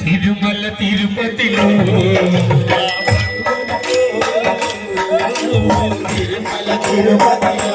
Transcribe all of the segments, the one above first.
തിരുമല തിരുപ്പത്തിലോ തിരുമല തിരുപ്പതിലോ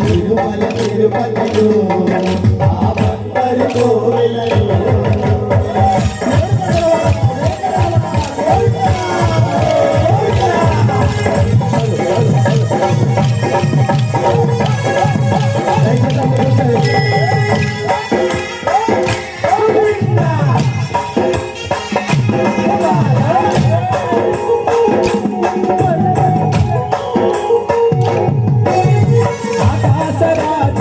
తిరుమల తిరుపతిలో ఆ భక్తరి కోవెలలో Yeah.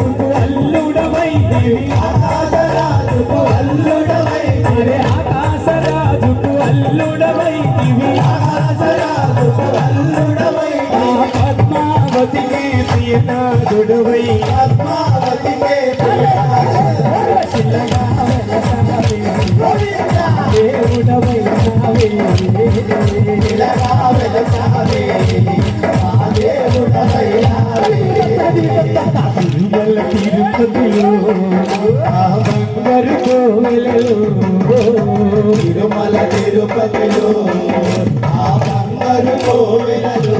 రాజుకు అల్లుడవైతివి ఆకాశరాజుకు అల్లుడవైతివి ఆకాశరాజుకు అల్లుడవైతివి ఆకాశరాజుకు అల్లుడవైతివి కోవెల తిరుపతిలో ఆ బంగారు కోవెలలో తిరుమల తిరుపతిలో ఆ బంగారు కోవెలలో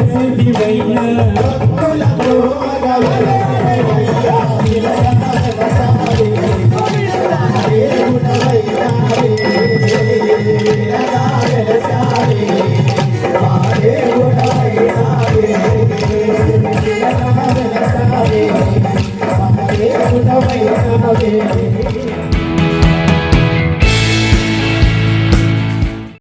Thank you.